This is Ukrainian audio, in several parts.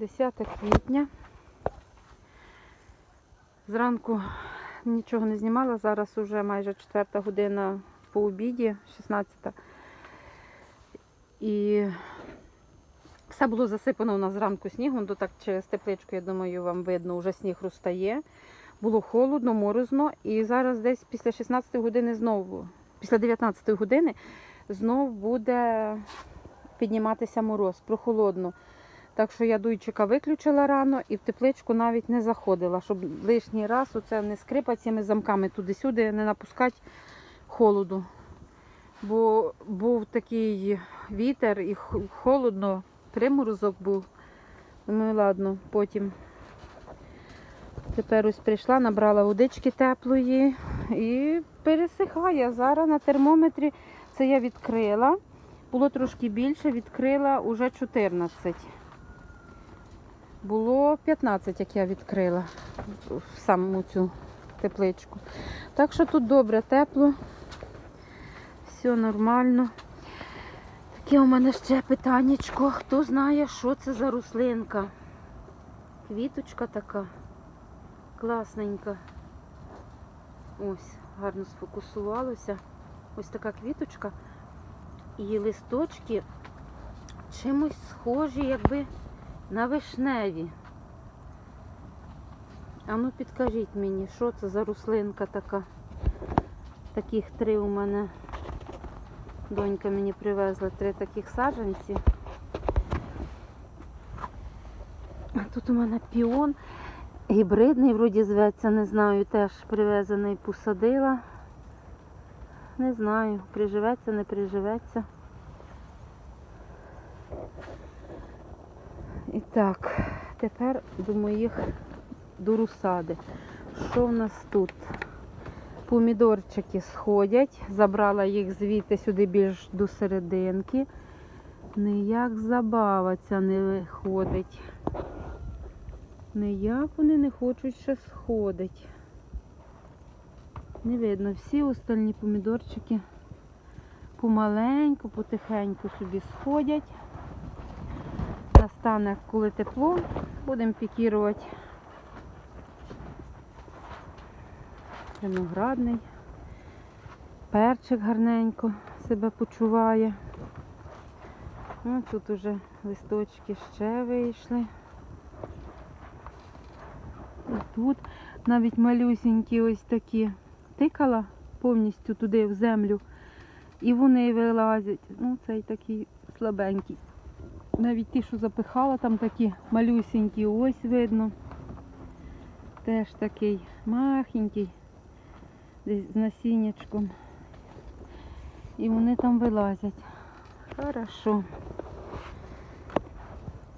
10 квітня. Зранку нічого не знімала, зараз вже майже 4 година по обіді, 16. І все було засипано у нас зранку снігом, то так через тепличку, я думаю, вам видно, вже сніг розтає. Було холодно, морозно, і зараз десь після 16 години знову, після 19 години знов буде підніматися мороз, прохолодно. Так що я дуйчика виключила рано і в тепличку навіть не заходила, щоб лишній раз оце не скрипати цими замками туди-сюди, не напускати холоду. Бо був такий вітер і холодно, приморозок був. Думаю, ладно, потім. Тепер ось прийшла, набрала водички теплої і пересихає. Зараз на термометрі це я відкрила. Було трошки більше, відкрила уже 14. Було 15, як я відкрила саму цю тепличку. Так що тут добре, тепло, все нормально. Таке у мене ще питаннячко. Хто знає, що це за рослинка? Квіточка така. Класненька. Ось, гарно сфокусувалося. Ось така квіточка. І листочки чимось схожі, якби на вишневі. А ну підкажіть мені, що це за рослинка така? Таких три у мене. Донька мені привезла три таких саджанці. А тут у мене піон. Гібридний, вроді зветься, не знаю, теж привезений, посадила. Не знаю, приживеться, не приживеться. І так, тепер до моїх до русади. Що в нас тут? Помідорчики сходять, забрала їх звідти сюди більш до серединки. Ніяк забава ця не виходить. Ніяк вони не хочуть ще сходить. Не видно, всі остальні помідорчики помаленьку, потихеньку собі сходять. Настане, коли тепло, будемо пікірувати. Виноградний. Перчик гарненько себе почуває. Ну, тут уже листочки ще вийшли. І тут навіть малюсінькі ось такі. Тикала повністю туди в землю. І вони вилазять. Ну, цей такий слабенький. Навіть ті, що запихала, там такі малюсінькі, ось видно. Теж такий махенький, десь з насіннячком. І вони там вилазять. Хорошо.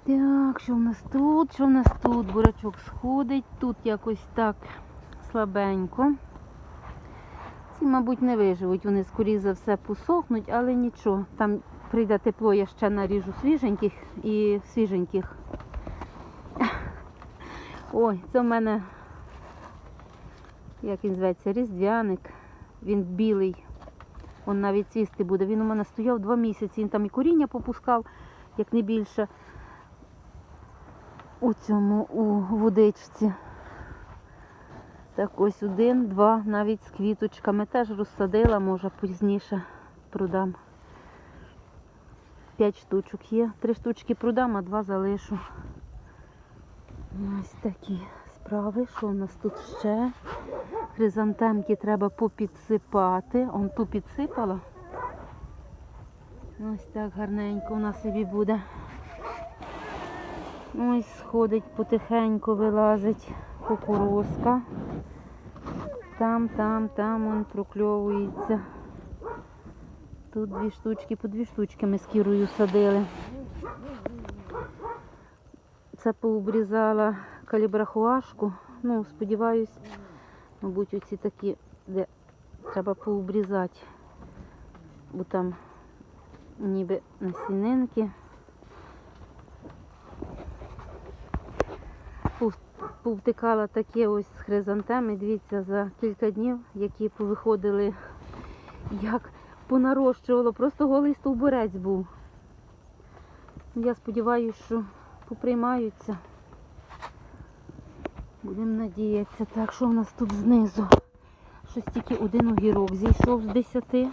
Так, що в нас тут? Що в нас тут? Бурачок сходить, тут якось так слабенько. Ці, мабуть, не виживуть, вони скоріше за все посохнуть, але нічого. Там прийде тепло, я ще наріжу свіженьких і свіженьких. Ой, це в мене, як він зветься, різдвяник. Він білий. Он навіть цвісти буде. Він у мене стояв два місяці. Він там і коріння попускав, як не більше. У цьому, у водичці. Так ось один, два, навіть з квіточками. Теж розсадила, може пізніше продам. П'ять штучок є. Три штучки продам, а два залишу. Ось такі справи. Що у нас тут ще? Хризантемки треба попідсипати. Он ту підсипала. Ось так гарненько у нас собі буде. Ось сходить потихеньку, вилазить кукурузка. Там, там, там он прокльовується. Тут дві штучки, по дві штучки ми з кірою садили. Це пообрізала калібрахуашку. Ну, сподіваюсь, мабуть, оці такі, де треба пообрізати, бо там ніби насінинки. Повтикала таке ось з хризантеми, дивіться, за кілька днів, які повиходили, як понарощувало, просто голий стовбурець був. Я сподіваюся, що потихеньку приймаються. Будемо надіятися. Так, що в нас тут знизу? Щось тільки один огірок зійшов з десяти.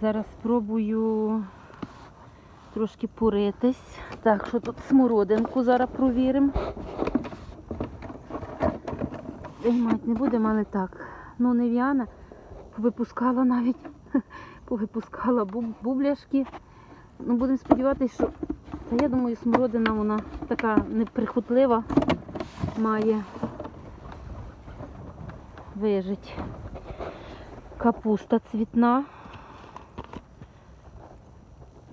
Зараз спробую трошки поритись. Так, що тут смородинку зараз провіримо. Ей, мать, не будемо, але так. Ну, не в'яна. Повипускала навіть, повипускала буб- бубляшки. Ну, будемо сподіватися, що. Та я думаю, смородина вона така неприхотлива має вижить. Капуста цвітна.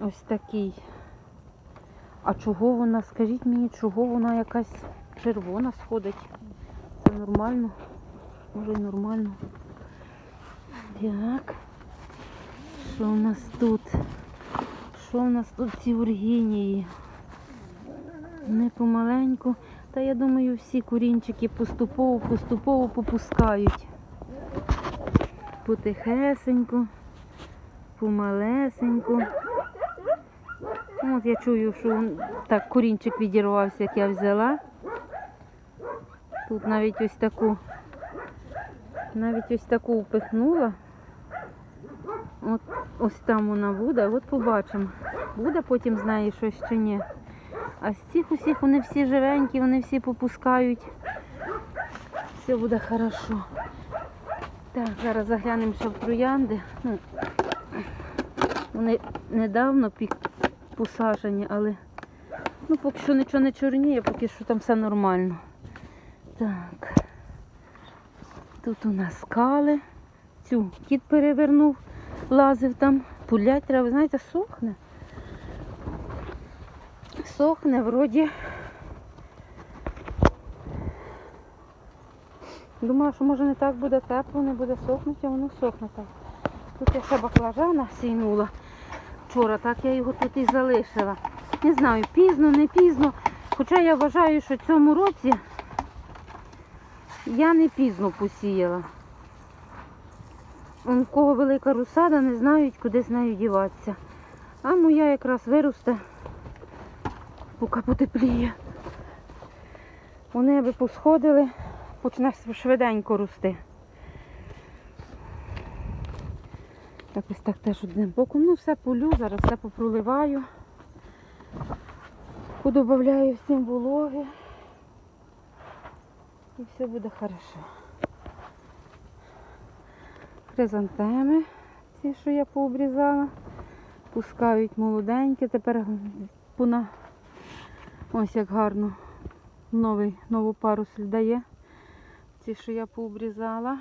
Ось такий. А чого вона, скажіть мені, чого вона якась червона сходить? Це нормально? Може і нормально. Так. Що в нас тут? Що в нас тут ці ургінії? Не помаленьку. Та я думаю, всі курінчики поступово, поступово попускають. Потихесеньку, помалесеньку. От я чую, що так корінчик відірвався, як я взяла. Тут навіть ось таку, навіть ось таку впихнула. От ось там вона буде, от побачимо. Буде потім з неї щось чи ні. А з цих усіх вони всі живенькі, вони всі попускають. Все буде хорошо. Так, зараз заглянемо ще в троянди. Ну, вони недавно пік посаджені, але ну, поки що нічого не чорніє, поки що там все нормально. Так. Тут у нас скали. Цю кіт перевернув, лазив там. Пулять треба, знаєте, сохне. Сохне вроді. Думала, що може не так буде тепло, не буде сохнути, а воно сохне так. Тут я ще баклажана сійнула вчора, так я його тут і залишила. Не знаю, пізно, не пізно. Хоча я вважаю, що цьому році я не пізно посіяла. У кого велика розсада, не знають, куди з нею діватися. А моя якраз виросте, поки потепліє. Вони аби посходили, почне швиденько рости. Якось так теж одним боком. Ну, все полю, зараз все попроливаю. Подобавляю всім вологи. І все буде хорошо. Хризантеми, ці, що я пообрізала, пускають молоденькі. Тепер пона ось як гарно новий, нову парусель дає. Ці, що я пообрізала.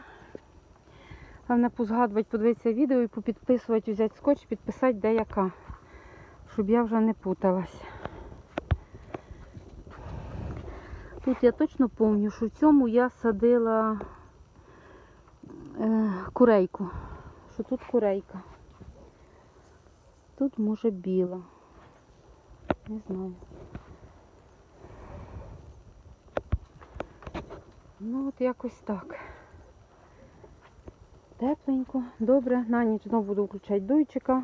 Головне позгадувати, подивитися відео і попідписувати, взяти скотч, підписати де яка, щоб я вже не путалась. Тут я точно пам'ятаю, що в цьому я садила курейку. Що тут курейка. Тут може біла. Не знаю. Ну от якось так. Тепленько, добре. На ніч знову буду включати дуйчика.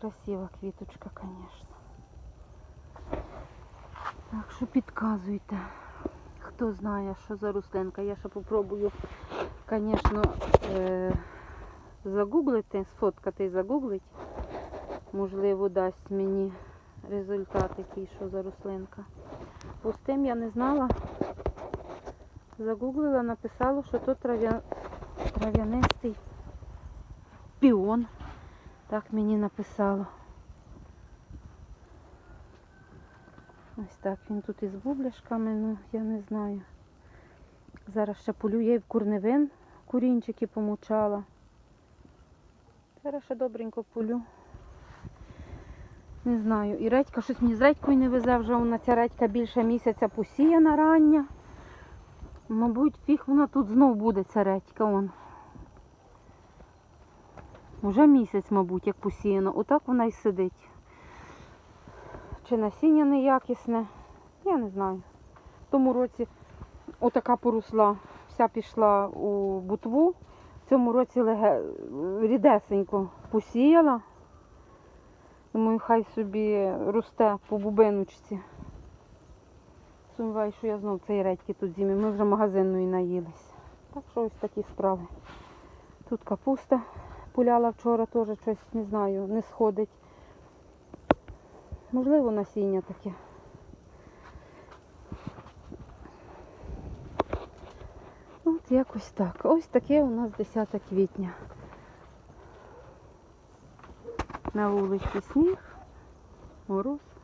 Красива квіточка, звісно. Так що підказуйте, хто знає, що за рослинка. Я ще попробую, звісно, е- загуглити, сфоткати і загуглити. Можливо, дасть мені результат який, що за рослинка. Пустим я не знала. Загуглила, написала, що тут трав'я... трав'янистий піон. Так мені написало. Ось так він тут із бубляшками, ну я не знаю. Зараз ще полю, я і в курневин курінчики помучала. Зараз ще добренько полю. Не знаю. І редька, щось мені з редькою не везе, вже вона ця редька більше місяця посіяна рання. Мабуть, фіг вона тут знов буде ця редька. Он. Уже місяць, мабуть, як посіяно. Отак вона і сидить. Чи насіння неякісне, я не знаю. В тому році отака поросла, вся пішла у бутву. В цьому році леге... рідесенько посіяла. Думаю, хай собі росте по бубиночці. Сумніваюся, що я знов цей редьки тут зім'ю. Ми вже магазинної наїлись. Так що ось такі справи. Тут капуста пуляла вчора, теж щось не знаю, не сходить. Можливо, насіння таке. От якось так. Ось таке у нас 10 квітня. На вулиці сніг, мороз.